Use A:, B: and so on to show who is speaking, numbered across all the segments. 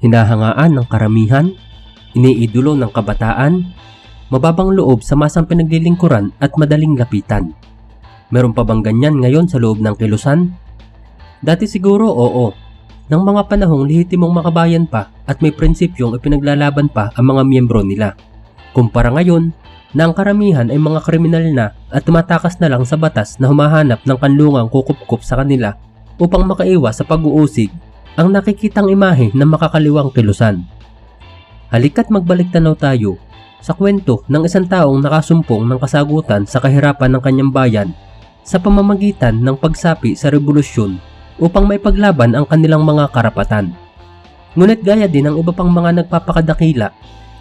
A: hinahangaan ng karamihan, iniidolo ng kabataan, mababang loob sa masang pinaglilingkuran at madaling lapitan. Meron pa bang ganyan ngayon sa loob ng kilusan? Dati siguro oo. Nang mga panahong lihitimong makabayan pa at may prinsipyong ipinaglalaban pa ang mga miyembro nila. Kumpara ngayon na ang karamihan ay mga kriminal na at tumatakas na lang sa batas na humahanap ng kanlungang kukupkup sa kanila upang makaiwas sa pag-uusig ang nakikitang imahe ng makakaliwang kilusan. Halika't magbalik tanaw tayo sa kwento ng isang taong nakasumpong ng kasagutan sa kahirapan ng kanyang bayan sa pamamagitan ng pagsapi sa revolusyon upang may paglaban ang kanilang mga karapatan. Ngunit gaya din ng iba pang mga nagpapakadakila,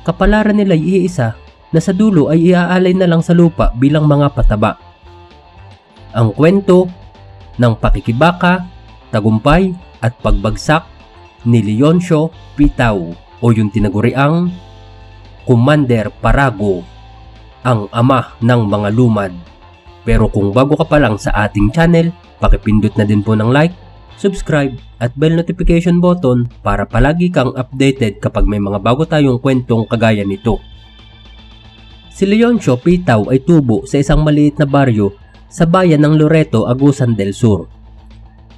A: kapalaran nila ay iisa na sa dulo ay iaalay na lang sa lupa bilang mga pataba. Ang kwento ng pakikibaka, tagumpay at pagbagsak ni Leoncio Pitaw o yung tinaguriang Commander Parago, ang ama ng mga lumad. Pero kung bago ka pa lang sa ating channel, pakipindot na din po ng like, subscribe at bell notification button para palagi kang updated kapag may mga bago tayong kwentong kagaya nito. Si Leoncio Pitaw ay tubo sa isang maliit na baryo sa bayan ng Loreto, Agusan del Sur.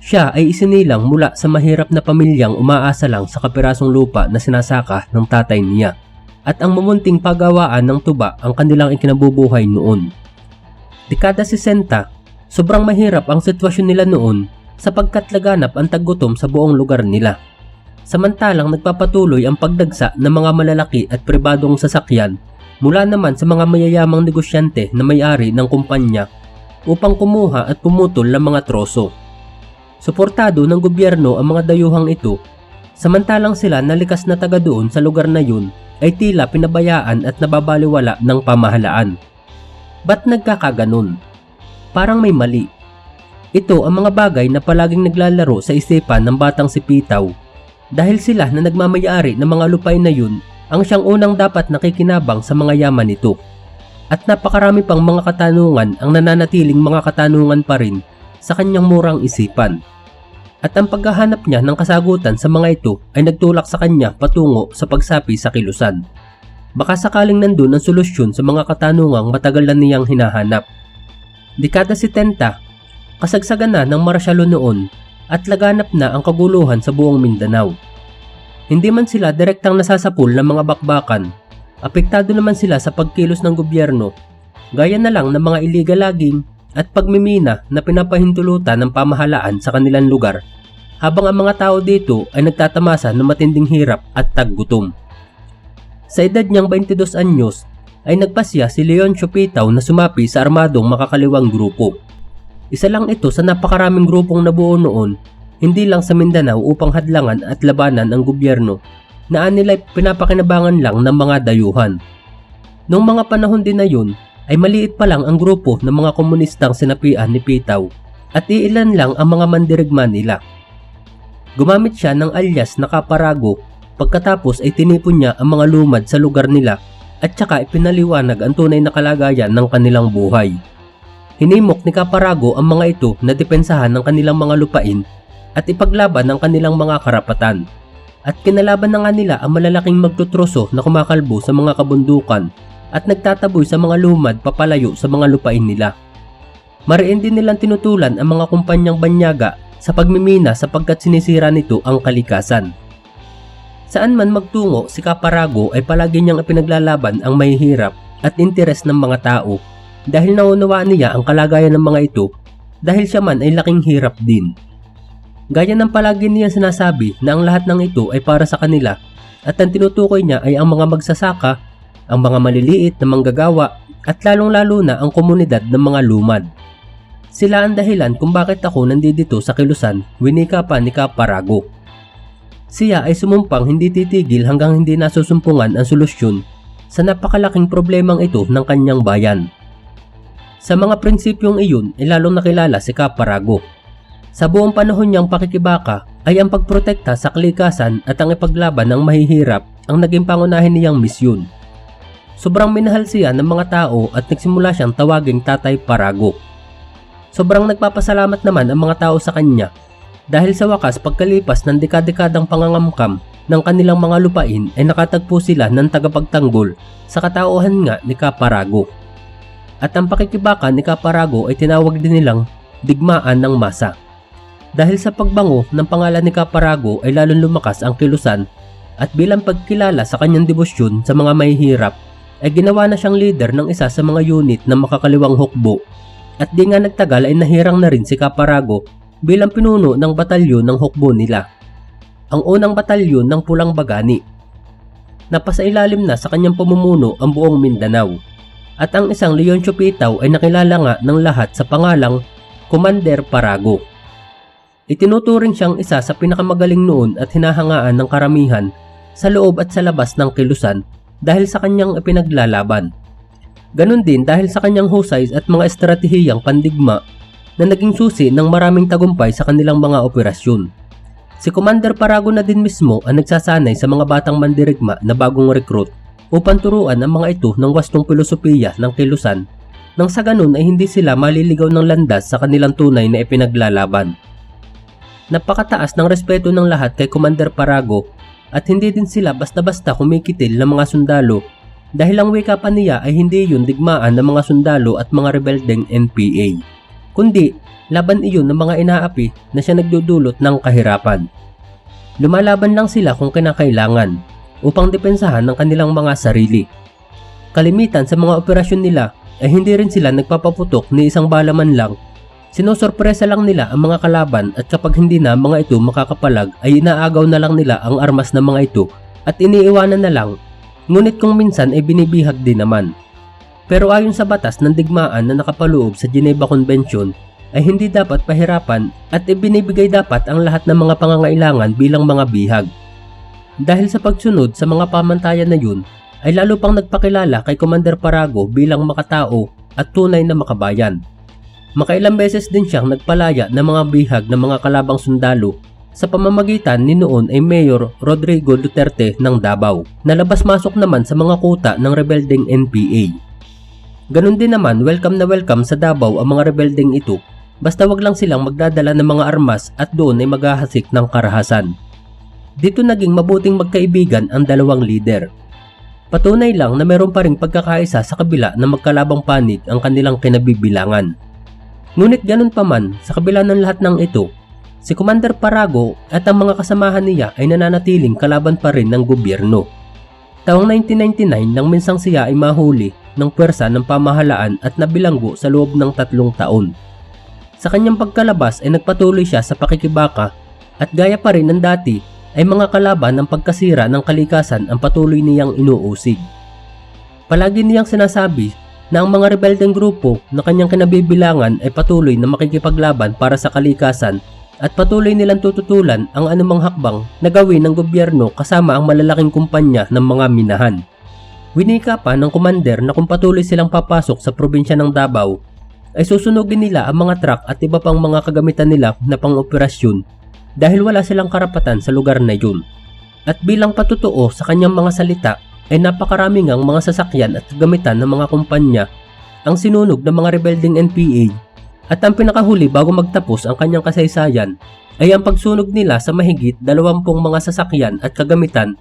A: Siya ay isinilang mula sa mahirap na pamilyang umaasa lang sa kapirasong lupa na sinasaka ng tatay niya at ang mamunting pagawaan ng tuba ang kanilang ikinabubuhay noon. Dekada 60, sobrang mahirap ang sitwasyon nila noon sapagkat laganap ang taggutom sa buong lugar nila. Samantalang nagpapatuloy ang pagdagsa ng mga malalaki at pribadong sasakyan mula naman sa mga mayayamang negosyante na may-ari ng kumpanya upang kumuha at pumutol ng mga troso. Suportado ng gobyerno ang mga dayuhang ito, samantalang sila nalikas na taga doon sa lugar na yun ay tila pinabayaan at nababaliwala ng pamahalaan. Ba't nagkakaganon? Parang may mali. Ito ang mga bagay na palaging naglalaro sa isipan ng batang si Pitaw dahil sila na nagmamayari ng mga lupay na yun ang siyang unang dapat nakikinabang sa mga yaman nito. At napakarami pang mga katanungan ang nananatiling mga katanungan pa rin sa kanyang murang isipan. At ang paghahanap niya ng kasagutan sa mga ito ay nagtulak sa kanya patungo sa pagsapi sa kilusan. Baka sakaling nandun ang solusyon sa mga katanungang matagal na niyang hinahanap. Dekada 70, kasagsagan na ng marsyalo noon at laganap na ang kaguluhan sa buong Mindanao. Hindi man sila direktang nasasapul ng mga bakbakan, apektado naman sila sa pagkilos ng gobyerno, gaya na lang ng mga illegal logging at pagmimina na pinapahintulutan ng pamahalaan sa kanilang lugar habang ang mga tao dito ay nagtatamasa ng matinding hirap at taggutom. Sa edad niyang 22 anyos ay nagpasya si Leon Chupitaw na sumapi sa armadong makakaliwang grupo. Isa lang ito sa napakaraming grupong nabuo noon hindi lang sa Mindanao upang hadlangan at labanan ang gobyerno na anila'y pinapakinabangan lang ng mga dayuhan. Noong mga panahon din na yun, ay maliit pa lang ang grupo ng mga komunistang sinapian ni Pitaw at iilan lang ang mga mandirigma nila. Gumamit siya ng alias na Kaparago pagkatapos ay tinipon niya ang mga lumad sa lugar nila at saka ipinaliwanag ang tunay na kalagayan ng kanilang buhay. Hinimok ni Kaparago ang mga ito na depensahan ng kanilang mga lupain at ipaglaban ang kanilang mga karapatan. At kinalaban na nga nila ang malalaking magtutroso na kumakalbo sa mga kabundukan at nagtataboy sa mga lumad papalayo sa mga lupain nila. Mariin din nilang tinutulan ang mga kumpanyang banyaga sa pagmimina sapagkat sinisira nito ang kalikasan. Saan man magtungo si Kaparago ay palagi niyang ipinaglalaban ang mahihirap at interes ng mga tao dahil naunawaan niya ang kalagayan ng mga ito dahil siya man ay laking hirap din. Gaya ng palagi niya sinasabi na ang lahat ng ito ay para sa kanila at ang tinutukoy niya ay ang mga magsasaka, ang mga maliliit na manggagawa at lalong-lalo na ang komunidad ng mga lumad. Sila ang dahilan kung bakit ako nandito sa Kilusan, winika pa ni Kaparago. Siya ay sumumpang hindi titigil hanggang hindi nasusumpungan ang solusyon sa napakalaking problemang ito ng kanyang bayan. Sa mga prinsipyong iyon ay lalong nakilala si Kaparago. Sa buong panahon niyang pakikibaka ay ang pagprotekta sa kalikasan at ang ipaglaban ng mahihirap ang naging pangunahin niyang misyon. Sobrang minahal siya ng mga tao at nagsimula siyang tawaging Tatay Parago. Sobrang nagpapasalamat naman ang mga tao sa kanya dahil sa wakas pagkalipas ng dekadekadang pangangamkam ng kanilang mga lupain ay nakatagpo sila ng tagapagtanggol sa katauhan nga ni Caparago. At ang pakikibaka ni Caparago ay tinawag din nilang digmaan ng masa. Dahil sa pagbango ng pangalan ni Caparago ay lalong lumakas ang kilusan at bilang pagkilala sa kanyang debosyon sa mga mahihirap ay ginawa na siyang leader ng isa sa mga unit ng makakaliwang hukbo at di nga nagtagal ay nahirang na rin si Caparago bilang pinuno ng batalyon ng hukbo nila. Ang unang batalyon ng Pulang Bagani. Napasailalim na sa kanyang pamumuno ang buong Mindanao at ang isang Leon Chupitaw ay nakilala nga ng lahat sa pangalang Commander Parago. Itinuturing siyang isa sa pinakamagaling noon at hinahangaan ng karamihan sa loob at sa labas ng kilusan dahil sa kanyang ipinaglalaban. Ganon din dahil sa kanyang husay at mga estratehiyang pandigma na naging susi ng maraming tagumpay sa kanilang mga operasyon. Si Commander Parago na din mismo ang nagsasanay sa mga batang mandirigma na bagong recruit upang turuan ang mga ito ng wastong filosofiya ng kilusan nang sa ganun ay hindi sila maliligaw ng landas sa kanilang tunay na ipinaglalaban. Napakataas ng respeto ng lahat kay Commander Parago at hindi din sila basta-basta kumikitil ng mga sundalo dahil ang wika pa niya ay hindi yun digmaan ng mga sundalo at mga rebeldeng NPA, kundi laban iyon ng mga inaapi na siya nagdudulot ng kahirapan. Lumalaban lang sila kung kinakailangan upang depensahan ng kanilang mga sarili. Kalimitan sa mga operasyon nila ay hindi rin sila nagpapaputok ni isang balaman lang. Sinosorpresa lang nila ang mga kalaban at kapag hindi na mga ito makakapalag ay inaagaw na lang nila ang armas ng mga ito at iniiwanan na lang. Ngunit kung minsan ay binibihag din naman. Pero ayon sa batas ng digmaan na nakapaloob sa Geneva Convention ay hindi dapat pahirapan at ibinibigay dapat ang lahat ng mga pangangailangan bilang mga bihag. Dahil sa pagsunod sa mga pamantayan na yun, ay lalo pang nagpakilala kay Commander Parago bilang makatao at tunay na makabayan. Makailang beses din siyang nagpalaya ng mga bihag ng mga kalabang sundalo sa pamamagitan ni noon ay Mayor Rodrigo Duterte ng Davao na labas-masok naman sa mga kuta ng rebelding NPA. Ganon din naman welcome na welcome sa Davao ang mga rebelding ito Basta wag lang silang magdadala ng mga armas at doon ay maghahasik ng karahasan. Dito naging mabuting magkaibigan ang dalawang leader. Patunay lang na meron pa ring pagkakaisa sa kabila na magkalabang panig ang kanilang kinabibilangan. Ngunit ganun pa man, sa kabila ng lahat ng ito, si Commander Parago at ang mga kasamahan niya ay nananatiling kalaban pa rin ng gobyerno. Taong 1999 nang minsang siya ay mahuli ng pwersa ng pamahalaan at nabilanggo sa loob ng tatlong taon. Sa kanyang pagkalabas ay nagpatuloy siya sa pakikibaka at gaya pa rin ng dati ay mga kalaban ng pagkasira ng kalikasan ang patuloy niyang inuusig. Palagi niyang sinasabi na ang mga rebeldeng grupo na kanyang kinabibilangan ay patuloy na makikipaglaban para sa kalikasan at patuloy nilang tututulan ang anumang hakbang na gawin ng gobyerno kasama ang malalaking kumpanya ng mga minahan. Winika pa ng kumander na kung patuloy silang papasok sa probinsya ng Davao ay susunugin nila ang mga truck at iba pang mga kagamitan nila na pang-operasyon dahil wala silang karapatan sa lugar na yun. At bilang patutuo sa kanyang mga salita ay napakarami ngang mga sasakyan at kagamitan ng mga kumpanya ang sinunog ng mga rebelding NPA at ang pinakahuli bago magtapos ang kanyang kasaysayan ay ang pagsunog nila sa mahigit 20 mga sasakyan at kagamitan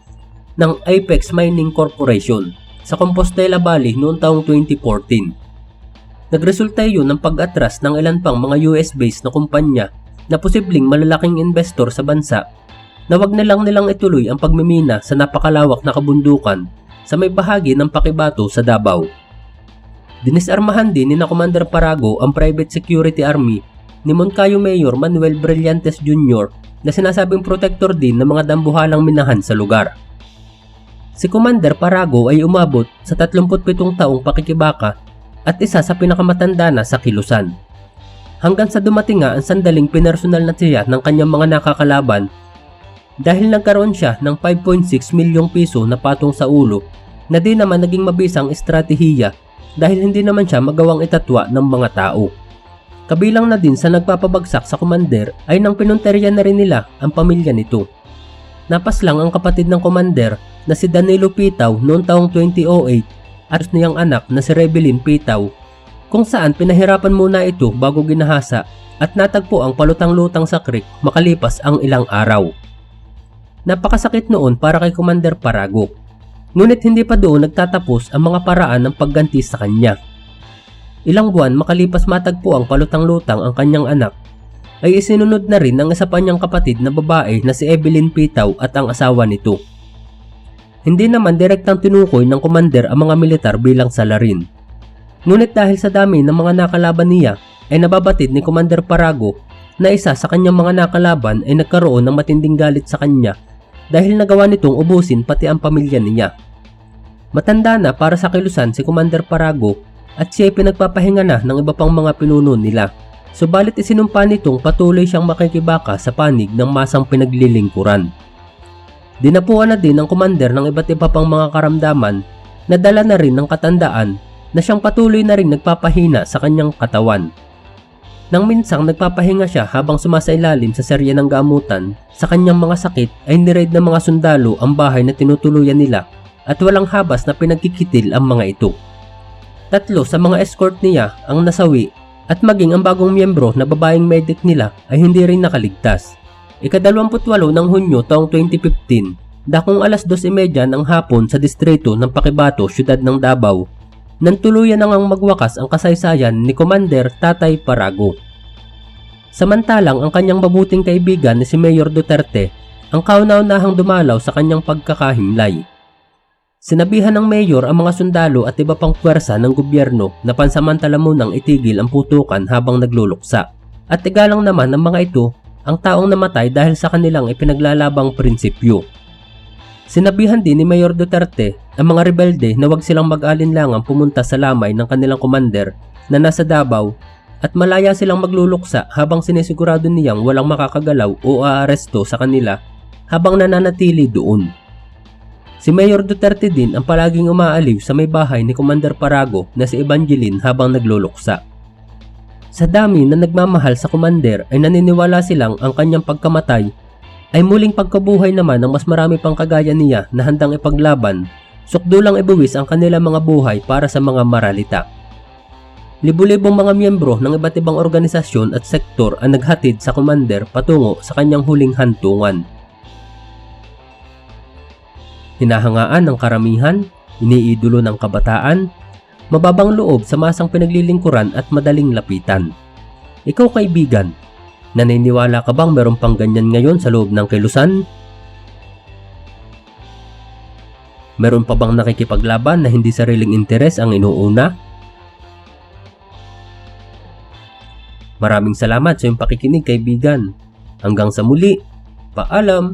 A: ng Apex Mining Corporation sa Compostela Valley noong taong 2014. Nagresulta yun ng pag-atras ng ilan pang mga US-based na kumpanya na posibleng malalaking investor sa bansa na wag na lang nilang ituloy ang pagmimina sa napakalawak na kabundukan sa may bahagi ng Pakibato sa Davao. Dinisarmahan din ni na Commander Parago ang Private Security Army ni Moncayo Mayor Manuel Brillantes Jr. na sinasabing protector din ng mga dambuhalang minahan sa lugar. Si Commander Parago ay umabot sa 37 taong pakikibaka at isa sa pinakamatanda na sa kilusan. Hanggang sa dumating nga ang sandaling pinersonal na siya ng kanyang mga nakakalaban dahil nagkaroon siya ng 5.6 milyong piso na patong sa ulo na di naman naging mabisang estratehiya dahil hindi naman siya magawang itatwa ng mga tao. Kabilang na din sa nagpapabagsak sa komander ay nang pinunterya na rin nila ang pamilya nito. Napas lang ang kapatid ng komander na si Danilo Pitaw noong taong 2008 at niyang anak na si Rebelin Pitaw kung saan pinahirapan muna ito bago ginahasa at natagpo ang palutang-lutang sa creek makalipas ang ilang araw. Napakasakit noon para kay Commander Parago. Ngunit hindi pa doon nagtatapos ang mga paraan ng pagganti sa kanya. Ilang buwan makalipas matagpo ang palutang-lutang ang kanyang anak, ay isinunod na rin ng isa pa niyang kapatid na babae na si Evelyn Pitaw at ang asawa nito. Hindi naman direktang tinukoy ng commander ang mga militar bilang salarin. Ngunit dahil sa dami ng mga nakalaban niya, ay nababatid ni Commander Parago na isa sa kanyang mga nakalaban ay nagkaroon ng matinding galit sa kanya dahil nagawa nitong ubusin pati ang pamilya niya. Matanda na para sa kilusan si Commander Parago at siya ay pinagpapahinga na ng iba pang mga pinuno nila. Subalit isinumpa nitong patuloy siyang makikibaka sa panig ng masang pinaglilingkuran. Dinapuan na din ng commander ng iba't iba pang mga karamdaman na dala na rin ng katandaan na siyang patuloy na rin nagpapahina sa kanyang katawan. Nang minsang nagpapahinga siya habang sumasailalim sa serye ng gamutan, sa kanyang mga sakit ay niraid ng mga sundalo ang bahay na tinutuluyan nila at walang habas na pinagkikitil ang mga ito. Tatlo sa mga escort niya ang nasawi at maging ang bagong miyembro na babaeng medic nila ay hindi rin nakaligtas. Ikadalawamputwalo ng Hunyo taong 2015, dakong alas 2.30 ng hapon sa distrito ng Pakibato, siyudad ng Davao, nang tuluyan na magwakas ang kasaysayan ni Commander Tatay Parago. Samantalang ang kanyang mabuting kaibigan ni si Mayor Duterte ang kauna-unahang dumalaw sa kanyang pagkakahimlay. Sinabihan ng mayor ang mga sundalo at iba pang puwersa ng gobyerno na pansamantala munang itigil ang putukan habang nagluluksa. At igalang naman ng mga ito ang taong namatay dahil sa kanilang ipinaglalabang prinsipyo. Sinabihan din ni Mayor Duterte ang mga rebelde na wag silang mag-alinlangang pumunta sa lamay ng kanilang komander na nasa Davao at malaya silang magluluksa habang sinisigurado niyang walang makakagalaw o aaresto sa kanila habang nananatili doon. Si Mayor Duterte din ang palaging umaaliw sa may bahay ni Commander Parago na si Evangeline habang nagluluksa. Sa dami na nagmamahal sa commander ay naniniwala silang ang kanyang pagkamatay ay muling pagkabuhay naman ng mas marami pang kagaya niya na handang ipaglaban, sukdulang ibuwis ang kanilang mga buhay para sa mga maralita. Libu-libong mga miyembro ng iba't ibang organisasyon at sektor ang naghatid sa commander patungo sa kanyang huling hantungan. Hinahangaan ng karamihan, iniidolo ng kabataan, mababang loob sa masang pinaglilingkuran at madaling lapitan. Ikaw kaibigan, naniniwala ka bang meron pang ganyan ngayon sa loob ng kilusan? Meron pa bang nakikipaglaban na hindi sariling interes ang inuuna? Maraming salamat sa iyong pakikinig kaibigan. Hanggang sa muli, paalam!